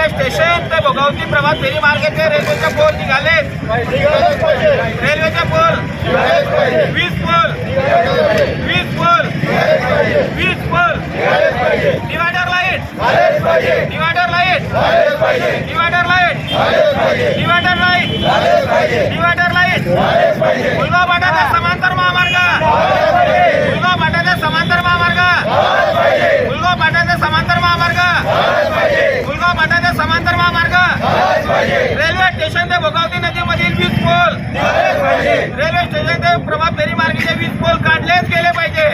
Railway station ते भोगावती प्रभात फेरी मार्गाचे रेल्वेचे पोल निघाले रेल्वेचे पोल। वीज पोल। वीज पोल। वीज pole. Divider light divider light divider light divider light divider light मुलगा समांतर महामार्ग मुलगा पाटाचा समांतर महामार्ग मुलगा पाटाचा समांतर महामार्ग मुलगा पाटाचा समांतर महामार्ग रेल्वे स्टेशन ते भोगावती नदीमधील वीज पोल रेल्वे स्टेशन ते प्रभात फेरी मार्गाचे वीज पोल काढलेच गेले पाहिजे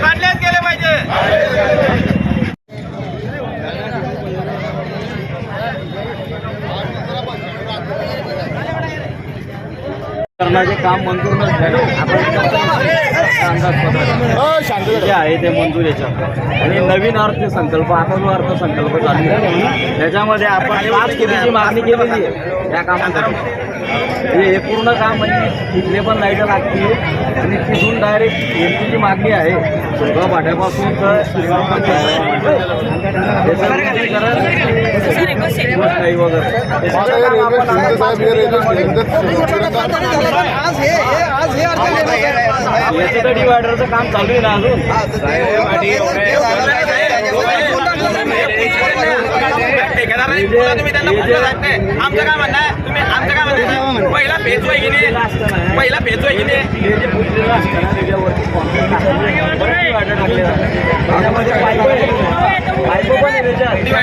काढलेच गेले पाहिजे करण्याचे काम मंजूर नसल्याने आपण जे आहे ते मंजूर याच्यात आणि नवीन अर्थसंकल्प आता जो अर्थसंकल्प चालू आहे. त्याच्यामध्ये आपण पाच कोटीची मागणी केलेली आहे या कामासाठी? म्हणजे हे पूर्ण काम म्हणजे तिथले पण लाईटं लागतील. आणि तिथून डायरेक्ट एमपीची मागणी आहे. सुरगाव पाट्यापासून तर श्रीरामपर्यंत हे सगळं रुंदीकरण, गोष्टाई वगैरे हे याचं तर डिवायडरचं काम चालू आहे ना अजून नाही. आमचं काय म्हणणं आहे आमचं काय म्हणणं आहे? पहिला फेज होय की नाही पहिला फेज होय की नाही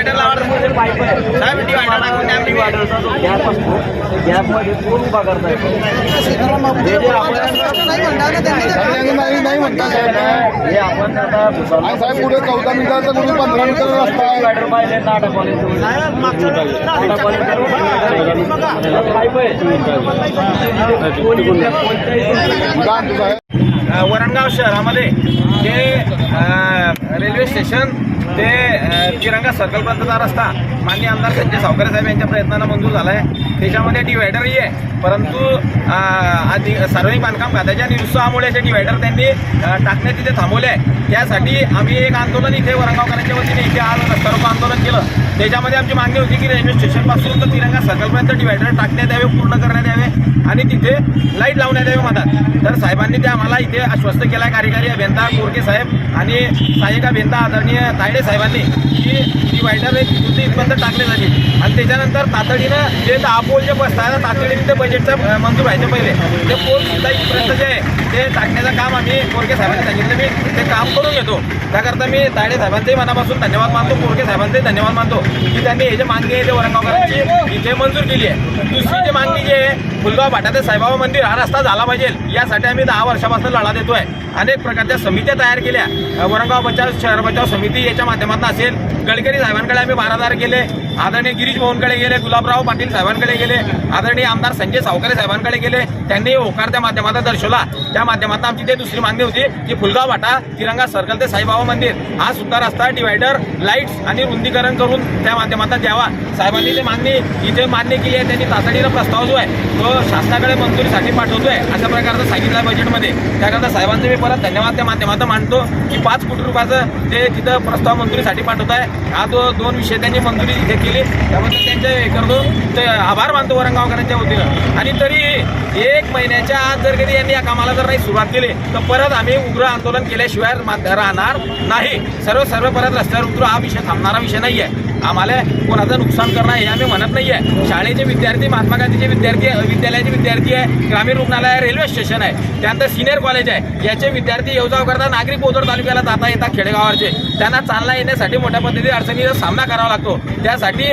लावा. पाईप साहेब टाकून आम्ही. गॅप असतो गॅपमध्ये पूर्ण उभा करता येतो जे आपण हे आपण आता भुसावळ- साहेब पुढे चौदा मीटरचा कुठे पंधरा मीटर रस्ता आहे डिवायडर पाहिले नाटक कॉलेज नाटक कॉलेज वरणगाव शहरामध्ये जे रेल्वे स्टेशन ते तिरंगा सर्कलपर्यंतचा रस्ता मान्य आमदार संजय सावकारे साहेब यांच्या प्रयत्नानं मंजूर झाला आहे त्याच्यामध्ये डिवायडरही आहे. परंतु आधी सार्वजनिक बांधकाम खात्याच्या निरुत्साहामुळे ते डिवायडर त्यांनी टाकणे तिथे थांबवले आहे. त्यासाठी आम्ही एक आंदोलन इथे वरणगावकरांच्या वतीने इथे आज रस्ता आंदोलन केलं. त्याच्यामध्ये आमची मागणी होती की रेल्वे स्टेशनपासून तर तिरंगा सर्कलपर्यंत डिवायडर टाकण्यात यावे पूर्ण करण्यात यावे आणि तिथे लाइट लावण्यात यावे म्हणतात. तर साहेबांनी ते आम्हाला इथे आश्वस्त केला आहे कार्यकारी अभियंता कोरके साहेब आणि सहाय्यक अभियंता आदरणीय तायडे साहेबांनी की डिवायडर हे तिथून इथपर्यंत टाकले जातील. आणि त्याच्यानंतर तातडीनं जे दहा पोल जे बसतात तातडीने ते बजेटचा मंजूर व्हायचं पहिले. ते पोल सुद्धा इथपर्यंत जे आहे ते टाकण्याचं काम आम्ही कोरके साहेबांनी सांगितलं. मी ते काम करून घेतो. त्याकरता मी तायडे साहेबांचेही मनापासून धन्यवाद मानतो कोरके साहेबांचेही धन्यवाद मानतो. की त्यांनी हे जे मागणी आहे ते औरंगाबादची इथे मंजूर केली आहे. दुसरी जी मागणी जी आहे फुलगाव भाटाचे साईबाबा मंदिर हा रस्ता झाला पाहिजे. यासाठी आम्ही दहा वर्षापासून लढा देतोय. अनेक प्रकारच्या समित्या तयार केल्या. वरणगाव बचाव शहर बचाव समिती याच्या माध्यमातून असेल. गडकरी साहेबांकडे आम्ही बारादार गेले. आदरणीय गिरीश मोहनकडे गेले गुलाबराव पाटील साहेबांकडे गेले. आदरणीय आमदार संजय सावकारे साहेबांकडे गेले. त्यांनी होकारच्या माध्यमातून दर्शवला. त्या माध्यमातून आमची ते दुसरी मागणी होती की फुलगाव वाटा तिरंगा सर्कल ते साईबाबा मंदिर हा सुद्धा रस्ता डिवायडर लाईट्स आणि रुंदीकरण करून त्या माध्यमातून द्यावा. साहेबांनी ते मागणी इथे मान्य केली आहे त्यांनी तातडीनं प्रस्ताव जो आहे तो शासनाकडे मंजुरीसाठी पाठवतोय अशा प्रकारचं सांगितलं आहे बजेटमध्ये त्याकरता साहेबांचे मी परत धन्यवाद त्या माध्यमातून मानतो की पाच कोटी रुपयाचं ते तिथं प्रस्ताव मंजुरीसाठी पाठवत आहे हा तो दोन विषय त्यांनी मंजुरी इथे केली त्याबद्दल त्यांचे हे करतो. ते आभार मानतो वरंगावकरांच्या वतीनं. आणि तरी एक महिन्याच्या आत जर कधी यांनी या कामाला जर नाही सुरुवात केली तर परत आम्ही उग्र आंदोलन केल्याशिवाय राहणार नाही. सर्व सर्व परत रस्त्यावर उतरू हा विषय थांबणारा विषय नाही आहे आम्हाला कोणाचं नुकसान करणं हे आम्ही म्हणत नाही आहे शाळेचे विद्यार्थी महात्मा गांधीचे विद्यार्थी विद्यालयाचे विद्यार्थी आहे ग्रामीण रुग्णालय आहे रेल्वे स्टेशन आहे त्यानंतर सिनियर कॉलेज आहे. याचे विद्यार्थी येऊजाव करता नागरी पोदर तालुक्याला जाता येतात खेडेगावाचे त्यांना चालना येण्यासाठी मोठ्या पद्धतीने अडचणीचा सामना करावा लागतो. त्यासाठी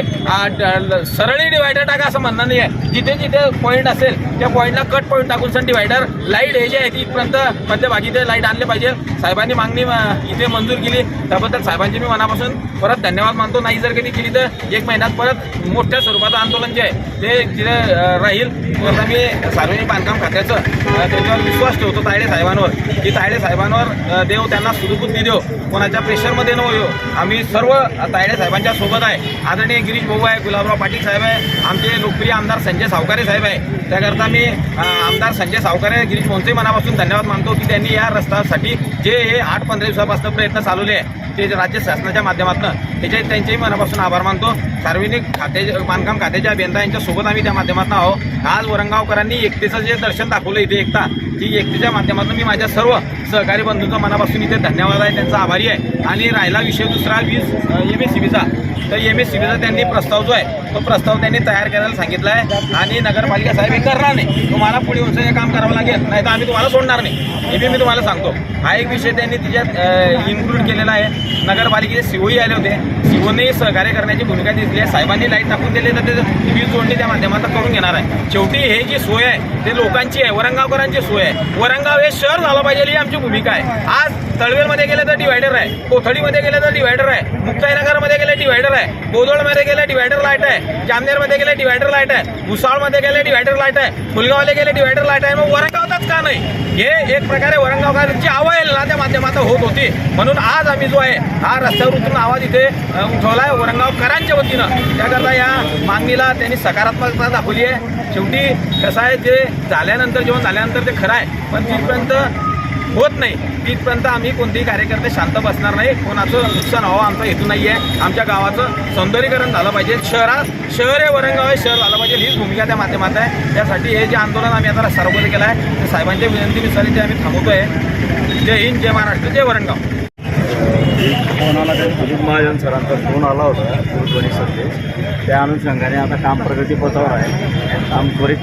सरळी डिवायडर टाका असं म्हणणं नाही आहे जिथे जिथे पॉईंट असेल त्या पॉईंटला कट पॉईंट टाकून सण डिवायडर लाइट हे जे आहे ती इथपर्यंत मध्यभागी ते लाइट आणले पाहिजे. साहेबांनी मागणी इथे मंजूर केली. त्याबद्दल साहेबांची मी मनापासून परत धन्यवाद मानतो. नाही जर कधी केली तर एक महिन्यात परत मोठ्या स्वरूपाचं आंदोलन जे आहे ते तिथे राहील. त्याकरता मी सार्वजनिक बांधकाम खात्याचं त्याच्यावर विश्वास ठेवतो तायडे साहेबांवर की तायडे साहेबांवर देव त्यांना सुदबुद्धी देव. कोणाच्या प्रेशरमध्ये न येऊ आम्ही सर्व तायडे साहेबांच्या सोबत आहे. आदरणीय गिरीश भाऊ आहे गुलाबराव पाटील साहेब आहे आमचे लोकप्रिय आमदार संजय सावकारे साहेब आहे. त्याकरता मी आमदार संजय सावकारे गिरीश मोंचे मनापासून धन्यवाद मानतो की त्यांनी या रस्त्यासाठी जे हे आठ पंधरा दिवसापासून प्रयत्न चालवले आहे ते राज्य शासनाच्या माध्यमातून त्याचे त्यांचेही मनापासून आभार मानतो. सार्वजनिक खाते बांधकाम खात्याच्या अभियंता यांच्यासोबत आम्ही त्या माध्यमातून आहोत. आज वरंगावकरांनी एकतेचं जे दर्शन दाखवलं इथे एकता ती एकतेच्या माध्यमातून मी माझ्या सर्व सहकारी बंधूंचा मनापासून इथे धन्यवाद आहे त्यांचा आभारी आहे. आणि राहिला विषय दुसरा वीज एम एस सी बीचा तर एम एस सी बीचा त्यांनी प्रस्ताव जो आहे तो प्रस्ताव त्यांनी तयार करायला सांगितला आहे. आणि नगरपालिका साहेब हे करणार नाही. तुम्हाला पुढे उंच हे काम करावं लागेल नाही तर आम्ही तुम्हाला सोडणार नाही. हे बी मी तुम्हाला सांगतो. हा एक विषय त्यांनी तिच्यात इन्क्लूड केलेला आहे. नगरपालिकेचे सीओई आले होते. सीओने सहकार्य करण्याची भूमिका दिसली आहे. साहेबांनी लाइट टाकून दिली तर ते वीज जोडणी त्या माध्यमातून करून घेणार आहे. शेवटी हे जी सोय आहे ते लोकांची आहे. वरंगावकरांची सोय आहे. वरंगाव हे शहर झालं पाहिजे ही आमची भूमिका आहे. आज तळवेलमध्ये गेलं तर डिवायडर आहे. कोथळीमध्ये गेलं तर डिवायडर आहे. मुक्ताईनगरमध्ये गेलं डिवायडर आहे. बोदोळमध्ये गेलं डिवायडर लाइट आहे. जामनेरमध्ये गेलं डिवायडर लाइट आहे. भुसाळमध्ये गेलं डिवायडर लाइट आहे. फुलगावला गेले डिवायडर लाइट आहे. मग वरंगावतात का नाही? हे एक प्रकारे वरंगावकरांची अवहेलना त्या माध्यमातून होत होती. म्हणून आज आम्ही जो आहे हा रस्त्यावर उतरून आवाज इथे उठवला आहे वरंगावकरांच्या वतीनं. त्याकरता या मागणीला त्यांनी सकारात्मकता दाखवली आहे. शेवटी कसं आहे ते झाल्यानंतर जेवण झाल्यानंतर ते खरं आहे पण तिथपर्यंत होत नाही. तिथपर्यंत आम्ही कोणतेही कार्यकर्ते शांत बसणार नाही. कोणाचं नुकसान व्हावं आमचा हेतू नाही आहे आमच्या गावाचं सौंदर्यीकरण झालं पाहिजे. शहरात शहर हे वरंगाव हे शहर झालं पाहिजे. हीच भूमिका त्या माध्यमात आहे. त्यासाठी हे जे आंदोलन आम्ही आता सर्वपरी केलं आहे ते साहेबांच्या विनंतीनुसार ते आम्ही थांबवतोय. जय हिंद जय महाराष्ट्र जय वरंगाव फोन आला त्या सुजित महाजन सरांचा फोन आला होता दूरध्वनी संदेश. त्या अनुषंगाने आता काम प्रगतीपथावर आहे. काम त्वरित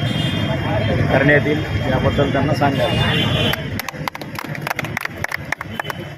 करण्यात येईल याबद्दल त्यांना सांगायला